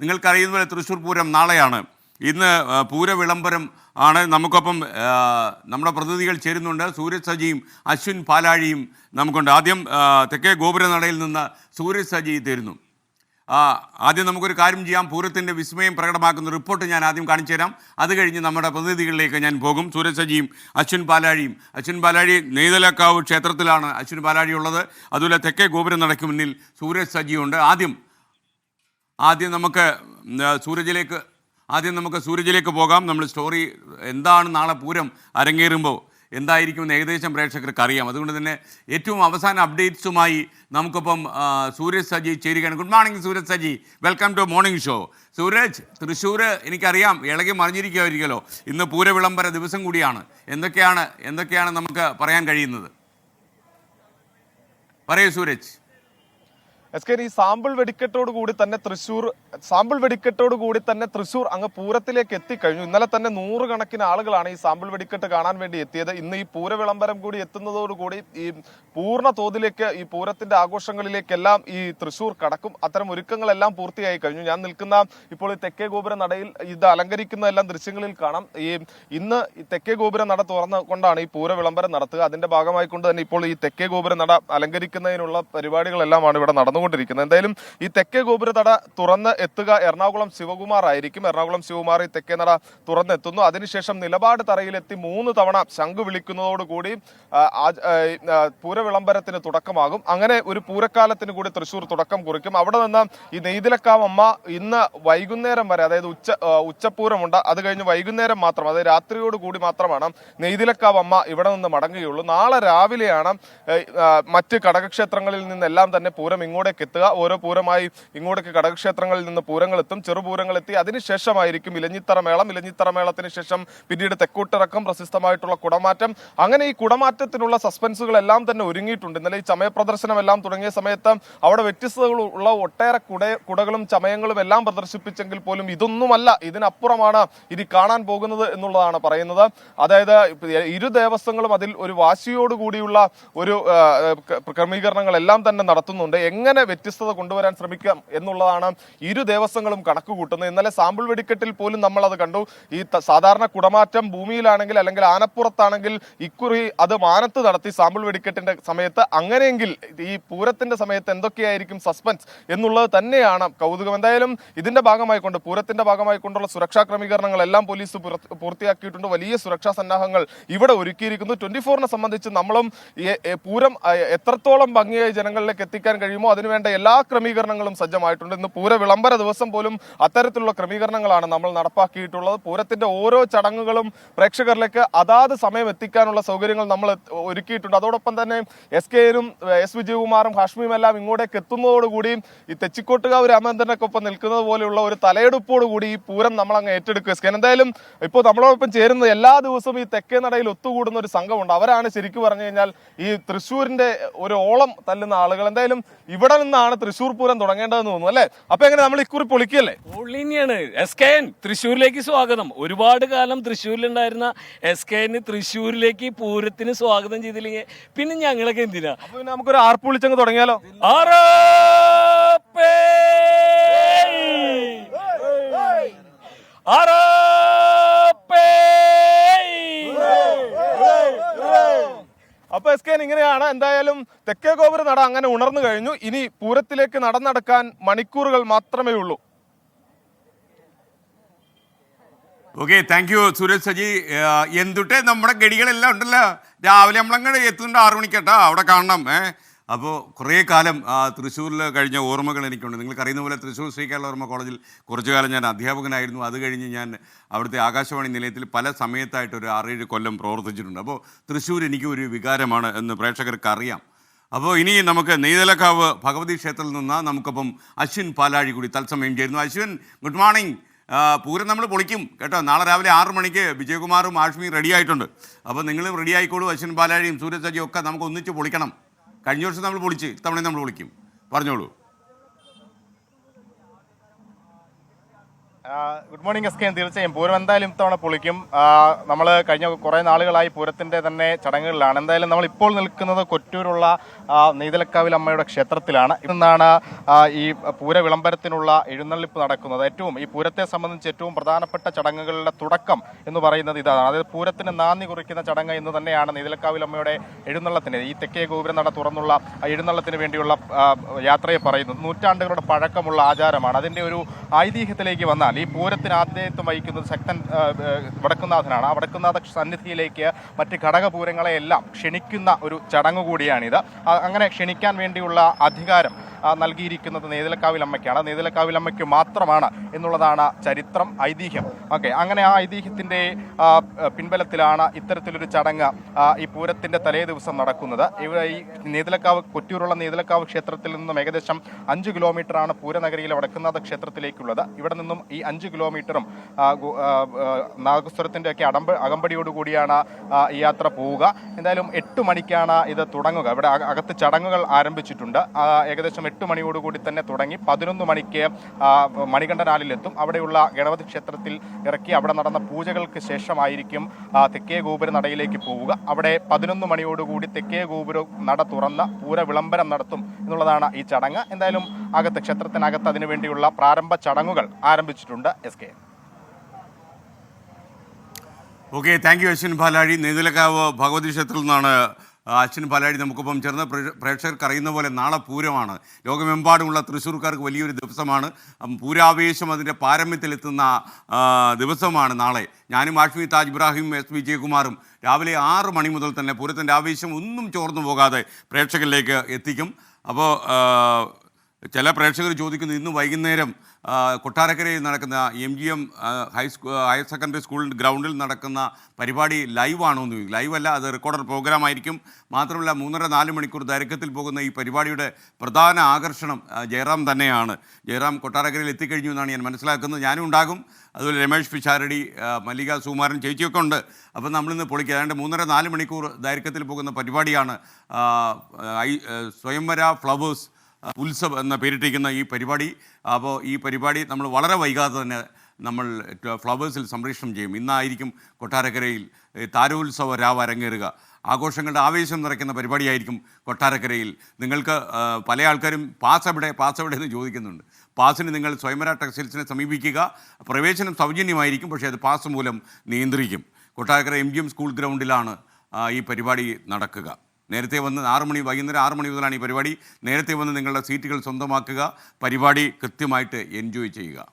നിങ്ങൾക്കറിയുന്ന പോലെ തൃശ്ശൂർ പൂരം നാളെയാണ്. ഇന്ന് പൂരവിളംബരം പൂര വിളംബരം ആണ്. നമുക്കൊപ്പം നമ്മുടെ പ്രതിനിധികൾ ചേരുന്നുണ്ട്. സൂര്യ സജിയും അശ്വിൻ പാലാഴിയും നമുക്കുണ്ട്. ആദ്യം തെക്കേ ഗോപുരനടയിൽ നിന്ന് സൂര്യ സജി തരുന്നു ആദ്യം നമുക്കൊരു കാര്യം ചെയ്യാം. പൂരത്തിന്റെ വിസ്മയം പ്രകടമാക്കുന്ന റിപ്പോർട്ട് ഞാൻ ആദ്യം കാണിച്ചു തരാം. അത് കഴിഞ്ഞ് നമ്മുടെ പ്രതിനിധികളിലേക്ക് ഞാൻ പോകും. സൂര്യസജിയും അശ്വിൻ പാലാഴിയും. അശ്വിൻ പാലാഴി നെയ്തലക്കാവ് ക്ഷേത്രത്തിലാണ് അശ്വിൻ പാലാഴി ഉള്ളത്. അതുപോലെ തെക്കേ ഗോപുരം നടക്ക് മുന്നിൽ സൂരജ് സജിയുണ്ട് ആദ്യം ആദ്യം നമുക്ക് സൂരജിലേക്ക് ആദ്യം നമുക്ക് സൂരജിലേക്ക് പോകാം. നമ്മൾ സ്റ്റോറി എന്താണ് നാളെ പൂരം അരങ്ങേറുമ്പോൾ എന്തായിരിക്കും എന്തായിരിക്കുമെന്ന് ഏകദേശം പ്രേക്ഷകർക്ക് അറിയാം. അതുകൊണ്ട് തന്നെ ഏറ്റവും അവസാന അപ്ഡേറ്റ്സുമായി നമുക്കൊപ്പം സൂരജ് സജി ചേരുകയാണ്. Good morning Sooraj Saji. Welcome to morning show Sooraj Thrissur എനിക്കറിയാം ഇളകി മറിഞ്ഞിരിക്കുമായിരിക്കുമല്ലോ ഇന്ന് പൂര വിളംബര ദിവസം കൂടിയാണ്. എന്തൊക്കെയാണ് എന്തൊക്കെയാണ് നമുക്ക് പറയാൻ കഴിയുന്നത്? പറയൂ സൂരജ്. എസ് കെ ഈ സാമ്പിൾ വെടിക്കെട്ടോട് കൂടി തന്നെ തൃശ്ശൂർ സാമ്പിൾ വെടിക്കെട്ടോട് കൂടി തന്നെ തൃശ്ശൂർ അങ്ങ് പൂരത്തിലേക്ക് എത്തിക്കഴിഞ്ഞു. ഇന്നലെ തന്നെ നൂറുകണക്കിന് ആളുകളാണ് ഈ സാമ്പിൾ വെടിക്കെട്ട് കാണാൻ വേണ്ടി എത്തിയത്. ഇന്ന് ഈ പൂര വിളംബരം കൂടി എത്തുന്നതോടുകൂടി ഈ പൂർണ തോതിലേക്ക് ഈ പൂരത്തിന്റെ ആഘോഷങ്ങളിലേക്കെല്ലാം ഈ തൃശ്ശൂർ കടക്കും. അത്തരം ഒരുക്കങ്ങളെല്ലാം പൂർത്തിയായി കഴിഞ്ഞു. ഞാൻ നിൽക്കുന്ന ഇപ്പോൾ ഈ തെക്കേ ഗോപുര നടയിൽ ഇത് അലങ്കരിക്കുന്ന എല്ലാം ദൃശ്യങ്ങളിൽ കാണാം. ഈ ഇന്ന് തെക്കേ ഗോപുര നട തുറന്നുകൊണ്ടാണ് ഈ പൂര വിളംബരം നടത്തുക. അതിന്റെ ഭാഗമായി കൊണ്ട് തന്നെ ഇപ്പോൾ ഈ തെക്കേ ഗോപുര നട അലങ്കരിക്കുന്നതിനുള്ള പരിപാടികളെല്ലാമാണ് ഇവിടെ നടന്നുകൊണ്ടിരിക്കുന്നത് എന്തായാലും ഈ തെക്കേ ഗോപുര നട തുറന്ന് എത്തുക എറണാകുളം ശിവകുമാർ ആയിരിക്കും. എറണാകുളം ശിവകുമാർ ഈ തെക്കേ നട തുറന്നെത്തുന്നു. അതിനുശേഷം നിലപാട് തറയിലെത്തി മൂന്ന് തവണ ശംഖു വിളിക്കുന്നതോടുകൂടി പൂരവിളംബരത്തിന് തുടക്കമാകും. അങ്ങനെ ഒരു പൂരക്കാലത്തിന് കൂടി തൃശ്ശൂർ തുടക്കം കുറിക്കും. അവിടെ നിന്ന് ഈ നെയ്തിലക്കാവ് അമ്മ ഇന്ന് വൈകുന്നേരം വരെ അതായത് ഉച്ച ഉച്ചപ്പൂരമുണ്ട്. അത് കഴിഞ്ഞ് വൈകുന്നേരം മാത്രം അതായത് രാത്രിയോട് കൂടി മാത്രമാണ് നെയ്തിലക്കാവ് അമ്മ ഇവിടെ നിന്ന് മടങ്ങുകയുള്ളൂ. നാളെ രാവിലെയാണ് മറ്റ് ഘടകക്ഷേത്രങ്ങളിൽ നിന്നെല്ലാം തന്നെ പൂരം ഇങ്ങോട്ടേക്ക് എത്തുക ഓരോ പൂരമായി ഇങ്ങോട്ടേക്ക് ഘടകക്ഷേത്രങ്ങളിൽ നിന്ന് ചെറുപൂരങ്ങൾ എത്തി അതിനുശേഷമായിരിക്കും ഇലഞ്ഞിത്തറ മേളം ഇലഞ്ഞിത്തറ മേളത്തിന് ശേഷം പിന്നീട് തെക്കൂട്ടിറക്കം പ്രശസ്തമായിട്ടുള്ള കുടമാറ്റം. അങ്ങനെ ഈ കുടമാറ്റത്തിനുള്ള സസ്പെൻസുകളെല്ലാം തന്നെ ഒരുങ്ങിയിട്ടുണ്ട്. ഇന്നലെ ഈ ചമയ പ്രദർശനം എല്ലാം തുടങ്ങിയ സമയത്ത് അവിടെ വ്യത്യസ്തകൾ ഉള്ള ഒട്ടേറെ കുട കുടകളും ചമയങ്ങളും എല്ലാം പ്രദർശിപ്പിച്ചെങ്കിൽ പോലും ഇതൊന്നുമല്ല ഇതിനപ്പുറമാണ് ഇനി കാണാൻ പോകുന്നത് എന്നുള്ളതാണ് പറയുന്നത്. അതായത് ഇരു ദേവസ്വങ്ങളും അതിൽ ഒരു വാശിയോടുകൂടിയുള്ള ഒരു ക്രമീകരണങ്ങളെല്ലാം തന്നെ നടത്തുന്നുണ്ട്. എങ്ങനെ വ്യത്യസ്തത കൊണ്ടുവരാൻ ശ്രമിക്കാം എന്നുള്ളതാണ് ഇരു ദേവസ്വങ്ങളും കണക്ക് കൂട്ടുന്നത് ഇന്നലെ സാമ്പിൾ വെടിക്കെട്ടിൽ പോലും നമ്മൾ അത് കണ്ടു. ഈ സാധാരണ കുടമാറ്റം ഭൂമിയിലാണെങ്കിൽ അല്ലെങ്കിൽ ആനപ്പുറത്താണെങ്കിൽ ഇക്കുറി അത് മാനത്ത് നടത്തി സാമ്പിൾ വെടിക്കെട്ടിന്റെ സമയത്ത് അങ്ങനെയെങ്കിൽ ഈ പൂരത്തിന്റെ സമയത്ത് എന്തൊക്കെയായിരിക്കും സസ്പെൻസ് എന്നുള്ളത് തന്നെയാണ് കൗതുകം. എന്തായാലും ഇതിന്റെ ഭാഗമായി കൊണ്ട് പൂരത്തിന്റെ ഭാഗമായി കൊണ്ടുള്ള സുരക്ഷാ ക്രമീകരണങ്ങൾ എല്ലാം പോലീസ് പൂർത്തിയാക്കിയിട്ടുണ്ട്. വലിയ സുരക്ഷാ സന്നാഹങ്ങൾ ഇവിടെ ഒരുക്കിയിരിക്കുന്നു. ട്വന്റി ഫോറിനെ സംബന്ധിച്ച് നമ്മളും പൂരം എത്രത്തോളം ഭംഗിയായി ജനങ്ങളിലേക്ക് എത്തിക്കാൻ കഴിയുമോ അതിനുവേണ്ട എല്ലാ ക്രമീകരണങ്ങളും സജ്ജമായിട്ടുണ്ട്. ഇന്ന് പൂര വിളംബര ദിവസം പോലും അത്തരത്തിലുള്ള ക്രമീകരണങ്ങളാണ് നമ്മൾ നടപ്പാക്കിയിട്ടുള്ളത്. പൂരത്തിന്റെ ഓരോ ചടങ്ങുകളും പ്രേക്ഷകരിലേക്ക് അതാത് സമയം എത്തിക്കാനുള്ള സൗകര്യങ്ങൾ നമ്മൾ ഒരുക്കിയിട്ടുണ്ട്. അതോടൊപ്പം തന്നെ എസ് കെനും എസ് വിജയകുമാറും ഹാഷ്മിയും എല്ലാം ഇങ്ങോട്ടേക്ക് എത്തുന്നതോടുകൂടി ഈ തെച്ചിക്കോട്ടുകാവ് രാമചന്ദ്രനൊക്കെ ഒപ്പം നിൽക്കുന്നത് പോലെയുള്ള ഒരു തലയെടുപ്പോടുകൂടി ഈ പൂരം നമ്മൾ അങ്ങ് ഏറ്റെടുക്കുക എസ് കെ എന്തായാലും ഇപ്പോൾ നമ്മളോടൊപ്പം ചേരുന്നത് എല്ലാ ദിവസവും ഈ തെക്കേ നടയിൽ ഒത്തുകൂടുന്ന ഒരു സംഘമുണ്ട്. അവരാണ് ശരിക്കും പറഞ്ഞു കഴിഞ്ഞാൽ ഈ തൃശ്ശൂരിന്റെ ഒരു ഓളം തല്ലുന്ന ആളുകൾ. എന്തായാലും ഇവിടെ നിന്നാണ് തൃശ്ശൂർ പൂരം തുടങ്ങേണ്ടതെന്ന് തോന്നുന്നു അല്ലേ? അപ്പൊ എങ്ങനെ നമ്മൾ ഇക്കുറി പൊളിക്കല്ലേ പൊളിനിയാണ് എസ് കെ എൻ തൃശ്ശൂരിലേക്ക് സ്വാഗതം. ഒരുപാട് കാലം തൃശ്ശൂരിലുണ്ടായിരുന്ന എസ് കെ എന് തൃശ്ശൂരിലേക്ക് പൂരത്തിന് സ്വാഗതം ചെയ്തില്ലെങ്കിൽ പിന്നെ ഞങ്ങളൊക്കെ എന്തിനാ? അപ്പൊ പിന്നെ നമുക്കൊരു ആർപ്പ് വിളിച്ചങ്ങ് തുടങ്ങിയാലോ? ആറ് ആറാപ്പേ! കെ ഇങ്ങനെയാണ്. എന്തായാലും തെക്കേ ഗോപുര നട അങ്ങനെ ഉണർന്നു കഴിഞ്ഞു. ഇനി പൂരത്തിലേക്ക് നടന്നടക്കാൻ മണിക്കൂറുകൾ മാത്രമേ ഉള്ളൂ. Okay thank you Suresh Saji. എന്തുട്ടെ നമ്മുടെ ഗടികളെല്ലാം ഉണ്ടല്ലോ. രാവിലെ നമ്മളങ്ങോട്ട് എത്തുന്നുണ്ട് ആറു മണിക്കട്ടാ അവിടെ കാണണം. ഏ അപ്പോൾ കുറേ കാലം തൃശ്ശൂരിൽ കഴിഞ്ഞ ഓർമ്മകൾ എനിക്കുണ്ട്. നിങ്ങൾക്ക് അറിയുന്ന പോലെ തൃശ്ശൂർ ശ്രീകേരള ഓർമ്മ കോളേജിൽ കുറച്ചു കാലം ഞാൻ അധ്യാപകനായിരുന്നു. അത് കഴിഞ്ഞ് ഞാൻ അവിടുത്തെ ആകാശവാണി നിലയത്തിൽ പല സമയത്തായിട്ട് ഒരു ആറേഴ് കൊല്ലം പ്രവർത്തിച്ചിട്ടുണ്ട്. അപ്പോൾ തൃശ്ശൂർ എനിക്ക് ഒരു വികാരമാണ് എന്ന് പ്രേക്ഷകർക്ക് അറിയാം. അപ്പോൾ ഇനി നമുക്ക് നെയ്തലക്കാവ് ഭഗവതി ക്ഷേത്രത്തിൽ നിന്ന് നമുക്കപ്പം അശ്വിൻ പാലാഴി കൂടി തത്സമയം ചേരുന്നു. അശ്വിൻ ഗുഡ് മോർണിംഗ് പൂരം നമ്മൾ പൊളിക്കും. കേട്ടോ നാളെ രാവിലെ ആറ് മണിക്ക് വിജയകുമാറും ആഷ്മിയും റെഡി ആയിട്ടുണ്ട്. അപ്പോൾ നിങ്ങളും റെഡി ആയിക്കോളൂ. അശ്വിൻ പാലാഴിയും സൂര്യസജിയും ഒക്കെ നമുക്ക് ഒന്നിച്ച് പൊളിക്കണം. കഴിഞ്ഞ വർഷം നമ്മൾ പൊളിച്ച് ഇത്തവണയും നമ്മൾ പൊളിക്കും പറഞ്ഞോളൂ. ഗുഡ് മോർണിംഗ് എസ് കെ തീർച്ചയായും. പൂരം എന്തായാലും ഇത്തവണ പൊളിക്കും. നമ്മൾ കഴിഞ്ഞ കുറേ നാളുകളായി പൂരത്തിന്റെ തന്നെ ചടങ്ങുകളിലാണ്. എന്തായാലും നമ്മൾ ഇപ്പോൾ നിൽക്കുന്നത് കൊറ്റൂരുള്ള നെയ്തലക്കാവിൽ അമ്മയുടെ ക്ഷേത്രത്തിലാണ്. ഇന്നാണ് ഈ പൂര വിളംബരത്തിനുള്ള എഴുന്നള്ളിപ്പ് നടക്കുന്നത്. ഏറ്റവും ഈ പൂരത്തെ സംബന്ധിച്ച് ഏറ്റവും പ്രധാനപ്പെട്ട ചടങ്ങുകളുടെ തുടക്കം എന്ന് പറയുന്നത് ഇതാണ്. അതായത് പൂരത്തിന് നാന്ദി കുറിക്കുന്ന ചടങ്ങ് ഇന്ന് തന്നെയാണ് നെയ്തലക്കാവിൽ അമ്മയുടെ എഴുന്നള്ളത്തിന്. ഈ തെക്കേ ഗോപുരം നട തുറന്നുള്ള എഴുന്നള്ളത്തിന് വേണ്ടിയുള്ള യാത്രയെ പറയുന്നത്. നൂറ്റാണ്ടുകളുടെ പഴക്കമുള്ള ആചാരമാണ്. അതിന്റെ ഒരു ഐതിഹ്യത്തിലേക്ക് വന്നാൽ ഈ പൂരത്തിന് ആതിഥേയത്വം വഹിക്കുന്നത് ശക്തൻ വടക്കുന്നാഥനാണ് ആ വടക്കുന്നാഥ സന്നിധിയിലേക്ക് മറ്റ് ഘടകപൂരങ്ങളെയെല്ലാം ക്ഷണിക്കുന്ന ഒരു ചടങ്ങ് കൂടിയാണിത്. അങ്ങനെ ക്ഷണിക്കാൻ വേണ്ടിയുള്ള അധികാരം നൽകിയിരിക്കുന്നത് നേതിലക്കാവിലമ്മയ്ക്കാണ്. അമ്മയ്ക്ക് മാത്രമാണ് എന്നുള്ളതാണ് ചരിത്രം ഐതിഹ്യം. ഓക്കെ അങ്ങനെ ആ ഐതിഹ്യത്തിന്റെ പിൻബലത്തിലാണ് ഇത്തരത്തിലൊരു ചടങ്ങ് ഈ പൂരത്തിന്റെ തലേ ദിവസം നടക്കുന്നത്. ഇവിടെ ഈ നെയ്തലക്കാവ് കൊറ്റൂരുള്ള നെയ്തലക്കാവ് ക്ഷേത്രത്തിൽ നിന്നും ഏകദേശം അഞ്ച് കിലോമീറ്ററാണ് പൂരനഗരിയിലെ വടക്കുന്നാഥ ക്ഷേത്രത്തിലേക്കുള്ളത്. ഇവിടെ നിന്നും ഈ അഞ്ച് കിലോമീറ്ററും നാഗസ്വരത്തിന്റെ ഒക്കെ അടമ്പ അകമ്പടിയോടുകൂടിയാണ് ഈ യാത്ര പോവുക. എന്തായാലും എട്ട് മണിക്കാണ് ഇത് തുടങ്ങുക. ഇവിടെ അക- അകത്ത് ചടങ്ങുകൾ ആരംഭിച്ചിട്ടുണ്ട്. ഏകദേശം എട്ട് മണിയോടുകൂടി തന്നെ തുടങ്ങി പതിനൊന്ന് മണിക്ക് മണികണ്ഠനാലിലെത്തും. അവിടെയുള്ള ഗണപതി ക്ഷേത്രത്തിൽ ഇറക്കി അവിടെ നടന്ന പൂജകൾക്ക് ശേഷമായിരിക്കും തെക്കേ ഗോപുര നടയിലേക്ക് പോവുക. അവിടെ പതിനൊന്ന് മണിയോടുകൂടി തെക്കേ ഗോപുര നട തുറന്ന് പൂര വിളംബരം നടത്തും എന്നുള്ളതാണ് ഈ ചടങ്ങ്. എന്തായാലും അകത്ത് ക്ഷേത്രത്തിനകത്ത് അതിനുവേണ്ടിയുള്ള പ്രാരംഭ ചടങ്ങുകൾ ആരംഭിച്ചിട്ടുണ്ട്. S K. Okay thank you Ashwin Bhalazhi. Neythalakkavu Bhagavathi ക്ഷേത്രത്തിൽ നിന്നാണ് ആ, പാലാടി നമുക്കൊപ്പം ചേർന്ന് പ്രേ- പ്രേക്ഷകർക്ക് അറിയുന്ന പോലെ നാളെ പൂരമാണ്. ലോകമെമ്പാടുമുള്ള തൃശ്ശൂർക്കാർക്ക് വലിയൊരു ദിവസമാണ്. പൂരാവേശം അതിന്റെ പാരമ്യത്തിലെത്തുന്ന ദിവസമാണ് നാളെ. ഞാനും ആഷ്മി താജ് ഇബ്രാഹിം എസ് വി ജയകുമാറും രാവിലെ ആറ് മണി മുതൽ തന്നെ പൂരത്തിന്റെ ആവേശം ഒന്നും ചോർന്നു പോകാതെ പ്രേക്ഷകരിലേക്ക് എത്തിക്കും. അപ്പോൾ ചില പ്രേക്ഷകർ ചോദിക്കുന്നു ഇന്ന് വൈകുന്നേരം കൊട്ടാരക്കരയിൽ നടക്കുന്ന M G M high school higher secondary school ഗ്രൗണ്ടിൽ നടക്കുന്ന പരിപാടി ലൈവ് ആണോ എന്ന് ലൈവ് അല്ല അത് റെക്കോർഡർ പ്രോഗ്രാം ആയിരിക്കും. മാത്രമല്ല മൂന്നര നാല് മണിക്കൂർ ദൈർഘ്യത്തിൽ പോകുന്ന ഈ പരിപാടിയുടെ പ്രധാന ആകർഷണം ജയറാം തന്നെയാണ്. ജയറാം കൊട്ടാരക്കരയിൽ എത്തിക്കഴിഞ്ഞു എന്നാണ് ഞാൻ മനസ്സിലാക്കുന്നത്. ഞാനും ഉണ്ടാകും. അതുപോലെ രമേഷ് പിഷാരടി മല്ലിക സുകുമാരൻ ചേച്ചിയൊക്കെ ഉണ്ട്. അപ്പം നമ്മളിന്ന് പൊളിക്കുക. ഏതാണ്ട് മൂന്നര നാല് മണിക്കൂർ ദൈർഘ്യത്തിൽ പോകുന്ന പരിപാടിയാണ് സ്വയംവര ഫ്ലവേഴ്സ് ഉത്സവ് എന്ന പേരിട്ടിരിക്കുന്ന ഈ പരിപാടി. അപ്പോൾ ഈ പരിപാടി നമ്മൾ വളരെ വൈകാതെ തന്നെ നമ്മൾ ഫ്ലവേഴ്സിൽ സംപ്രേഷണം ചെയ്യും. ഇന്നായിരിക്കും കൊട്ടാരക്കരയിൽ താരോത്സവ രാവ് അരങ്ങേറുക. ആഘോഷങ്ങളുടെ ആവേശം നിറയ്ക്കുന്ന പരിപാടിയായിരിക്കും കൊട്ടാരക്കരയിൽ. നിങ്ങൾക്ക് പല ആൾക്കാരും പാസ് എവിടെ പാസ് എവിടെ എന്ന് ചോദിക്കുന്നുണ്ട്. പാസിന് നിങ്ങൾ സ്വയംവര ടെക്സ്റ്റൈൽസിനെ സമീപിക്കുക. പ്രവേശനം സൗജന്യമായിരിക്കും പക്ഷേ അത് പാസ് മൂലം നിയന്ത്രിക്കും. കൊട്ടാരക്കര എം സ്കൂൾ ഗ്രൗണ്ടിലാണ് ഈ പരിപാടി നടക്കുക. നേരത്തെ വന്ന് ആറു മണി വൈകുന്നേരം ആറു മണി മുതലാണ് ഈ പരിപാടി. നേരത്തെ വന്ന് നിങ്ങളുടെ സീറ്റുകൾ സ്വന്തമാക്കുക. പരിപാടി കൃത്യമായിട്ട് എൻജോയ് ചെയ്യുക.